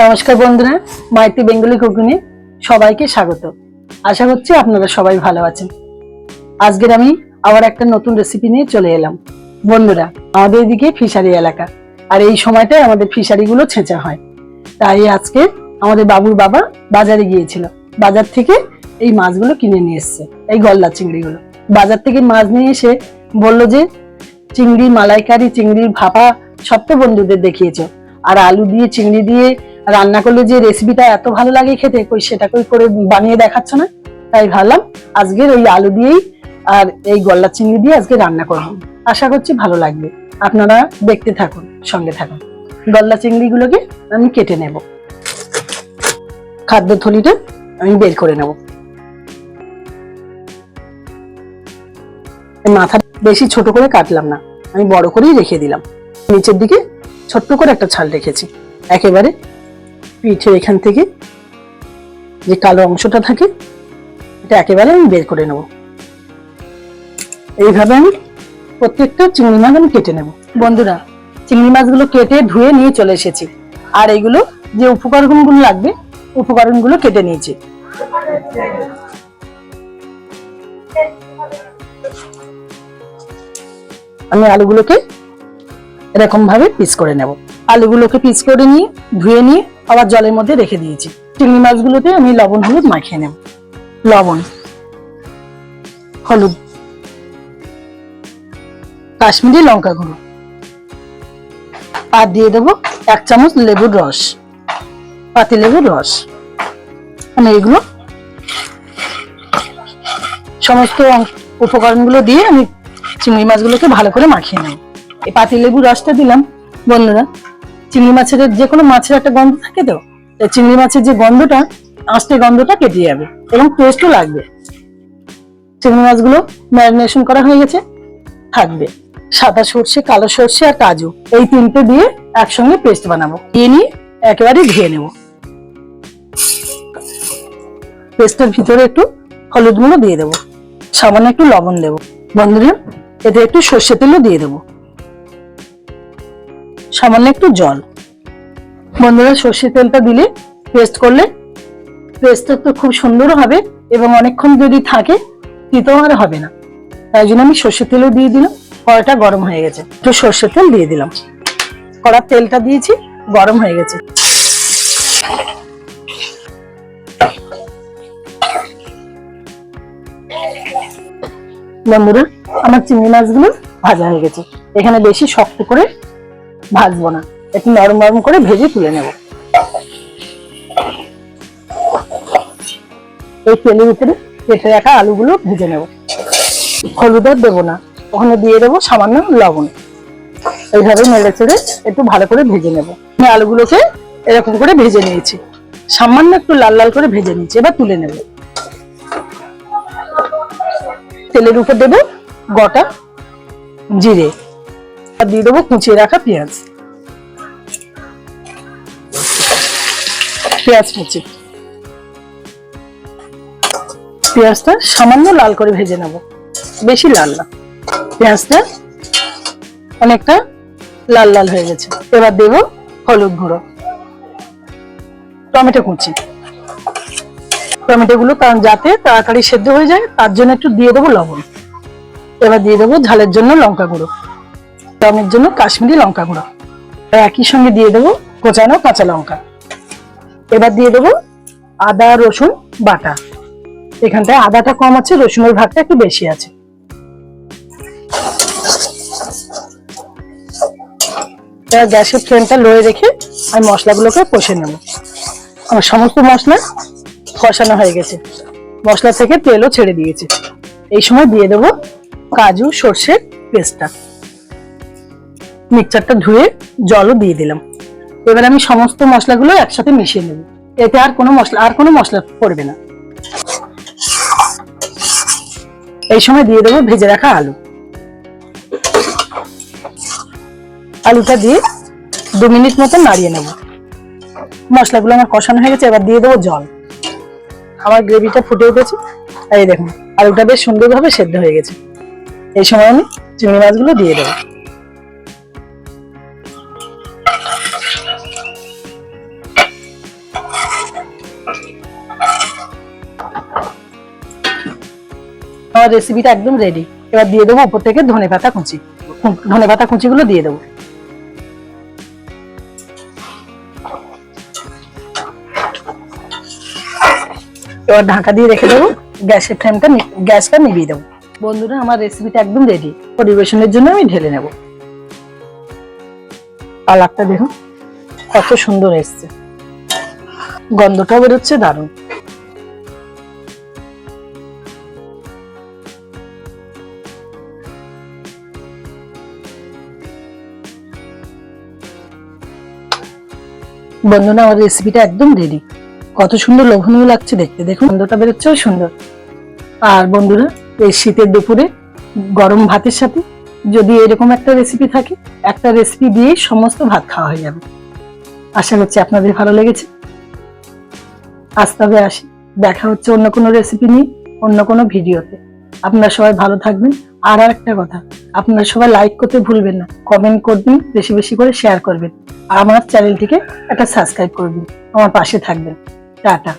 নমস্কার বন্ধুরা, মাইতি বেঙ্গলি কুকিংয়ে সবাইকে স্বাগত। আশা করছি আপনারা সবাই ভালো আছেন। আজকের আমি আবার একটা নতুন রেসিপি নিয়ে চলে এলাম। বন্ধুরা, আমাদের এদিকে ফিশারি এলাকা, আর এই সময়টায় আমাদের ফিশারিগুলো ছেঁচা হয়। তাই আজকে আমাদের বাবুর বাবা বাজারে গিয়েছিল। বাজার থেকে এই মাছগুলো কিনে নিয়ে এসছে, এই গলদা চিংড়িগুলো। বাজার থেকে মাছ নিয়ে এসে বলল যে, চিংড়ি, মালাইকারি, চিংড়ির ভাপা, সব তো বন্ধুদের দেখিয়েছো। আর আলু দিয়ে, চিংড়ি দিয়ে রান্না করলে যে রেসিপিটা এত ভালো লাগে খেতে, কই সেটা কই করে বানিয়ে দেখাচ্ছ না? তাই ভাবলাম আজকের ওই আলু দিয়েই আর এই গল্লা চিংড়ি দিয়ে আজকে রান্না করব। আশা করছি ভালো লাগবে। আপনারা দেখতে থাকুন, সঙ্গে থাকুন। গল্লা চিংড়িগুলোকে আমি কেটে নেব। খাদ্য থলিটা আমি বের করে নেব। মাথা বেশি ছোট করে কাটলাম না, আমি বড় করেই রেখে দিলাম। নিচের দিকে ছোট্ট করে একটা ছাল রেখেছি। একেবারে পিঠের এখান থেকে যে কালো অংশটা থাকে, এটা একেবারে আমি বের করে নেব। এইভাবে আমি প্রত্যেকটা চিংড়ি মাছ আমি কেটে নেব। বন্ধুরা, চিংড়ি মাছগুলো কেটে ধুয়ে নিয়ে চলে এসেছি। আর এইগুলো যে উপকরণগুলো লাগবে, উপকরণগুলো কেটে নিয়েছি। আমি আলুগুলোকে এরকম ভাবে পিস করে নেব। আলুগুলোকে পিস করে নিয়ে, ধুয়ে নিয়ে আবার জলের মধ্যে রেখে দিয়েছি। চিংড়ি মাছগুলোতে আমি লবণ, হলুদ মাখিয়ে নেব। লবণ, হলুদ, কাশ্মীরি লঙ্কা গুঁড়ো। আর দিয়ে দেবো এক চামচ লেবুর রস, পাতি লেবুর রস। আমি এগুলো সমস্ত উপকরণগুলো দিয়ে আমি চিংড়ি মাছগুলোকে ভালো করে মাখিয়ে নেব। এই পাতি লেবু রসটা দিলাম, বন্ধুরা। চিংড়ি মাছের যে কোনো মাছের একটা গন্ধ থাকে তো চিংড়ি মাছের যে গন্ধটা আঁশটে গন্ধটা কেটে যাবে এবং টেস্টও লাগবে। চিংড়ি মাছগুলো ম্যারিনেশন করা হয়ে গেছে, থাকবে। সাদা সর্ষে, কালো সর্ষে আর কাজু, এই তিনটে দিয়ে একসঙ্গে পেস্ট বানাবো। দিয়ে নিয়ে একেবারে ধুয়ে নেব। পেস্টের ভিতরে একটু হলুদ গুঁড়ো দিয়ে দেবো। সামান্য একটু লবণ দেবো। বন্ধুরা, এতে একটু সর্ষে তেলও দিয়ে দেবো। সামান্য একটু জল। বন্ধুরা সর্ষে তেলটা দিলে পেস্ট করলে পেস্টটা তো খুব সুন্দর হবে এবং অনেকক্ষণ যদি থাকে তিতো আর হবে না। তাই জন্য আমি সর্ষে তেলও দিয়ে দিলাম কড়াটা গরম হয়ে গেছে। একটু সর্ষে তেল দিয়ে দিলাম। কড়ার তেলটা দিয়েছি, গরম হয়ে গেছে। বন্ধুরা, আমার চিংড়ি মাছগুলো ভাজা হয়ে গেছে। এখানে বেশি শক্ত করে ভাজবো না। একটু নরম নরম করে ভেজে তুলে নেব। এই তেলের ভিতরে কেটে রাখা আলুগুলো ভেজে নেব। হলুদ আর দেবো না, ওখানে দিয়ে দেবো সামান্য লবণ। এইভাবে নেড়ে চেড়ে একটু ভালো করে ভেজে নেব। আমি আলুগুলোকে এরকম করে ভেজে নিয়েছি। সামান্য একটু লাল লাল করে ভেজে নিয়েছি, এবার তুলে নেব। তেলের উপর দেবো গোটা জিরে, আর দিয়ে দেবো কুচিয়ে রাখা পেঁয়াজ। পেঁয়াজ কুচি পেঁয়াজটা সামান্য লাল করে ভেজে নেব। বেশি লাল না। পেঁয়াজটা অনেকটা লাল লাল হয়ে গেছে। এবার দেবো হলুদ গুঁড়ো। টমেটো কুচি। টমেটো গুলো কারণ যাতে তাড়াতাড়ি সেদ্ধ হয়ে যায়, তার জন্য একটু দিয়ে দেবো লবণ। এবার দিয়ে দেবো ঝালের জন্য লঙ্কা গুঁড়ো। রঙের জন্য কাশ্মীরি লঙ্কা গুঁড়ো। একই সঙ্গে দিয়ে দেবো কোচানো কাঁচা লঙ্কা। এবার দিয়ে দেবো আদা, রসুন, বাটা। এখানটায় আদাটা কম আছে, রসুনের ভাগটা একটু বেশি আছে। গ্যাসের ফ্লেমটা লোয়ে রেখে আমি মশলাগুলোকে কষে নেব। আমার সমস্ত মশলা কষানো হয়ে গেছে। মশলা থেকে তেলও ছেড়ে দিয়েছে। এই সময় দিয়ে দেবো কাজু, সর্ষের পেস্টটা। মিক্সচারটা ধুয়ে জলও দিয়ে দিলাম। এবার আমি সমস্ত মশলাগুলো একসাথে মিশিয়ে নেব। এতে আর কোনো মশলা, আর কোনো মশলা পড়বে না। এই সময় দিয়ে দেবো ভেজে রাখা আলু। আলুটা দিয়ে দু মিনিট মতো নাড়িয়ে নেব। মশলাগুলো আমার কষানো হয়ে গেছে, এবার দিয়ে দেবো জল। আমার গ্রেভিটা ফুটে উঠেছে। এই দেখুন, আলুটা বেশ সুন্দরভাবে সেদ্ধ হয়ে গেছে। এই সময় আমি চিংড়ি মাছগুলো দিয়ে দেবো। আমার রেসিপিটা একদম রেডি এবার দিয়ে দেবো উপর থেকে ধনে পাতা কুচি। ধনে পাতা কুচিগুলো দিয়ে দেবো। এবার ঢাকা দিয়ে রেখে দেবো। গ্যাসের ফ্লেমটা গ্যাসটা নিভিয়ে দেবো। বন্ধুরা, আমার রেসিপিটা একদম রেডি পরিবেশনের জন্য আমি ঢেলে নেব। কালারটা দেখুন, কত সুন্দর এসছে। গন্ধটাও বেরোচ্ছে, দারুণ। বন্ধুরা আমার রেসিপিটা একদম রেডি কত সুন্দর লোভনীয় লাগছে দেখতে। দেখুন গন্ধটা বেরোচ্ছেও সুন্দর। আর বন্ধুরা, এই শীতের দুপুরে গরম ভাতের সাথে যদি এরকম একটা রেসিপি থাকে, একটা রেসিপি দিয়েই সমস্ত ভাত খাওয়া হয়ে যাবে। আশা করছি আপনাদের ভালো লেগেছে। আজ তবে আসি। দেখা হচ্ছে অন্য কোনো রেসিপি নিয়ে, অন্য কোনো ভিডিওতে। আপনারা সবাই ভালো থাকবেন। আর একটা কথা আপনারা সবাই লাইক করতে ভুলবেন না কমেন্ট করবেন, বেশি বেশি করে শেয়ার করবেন। আর আমার চ্যানেলটিকে একটা সাবস্ক্রাইব করবেন, আমার পাশে থাকবেন। টাটা।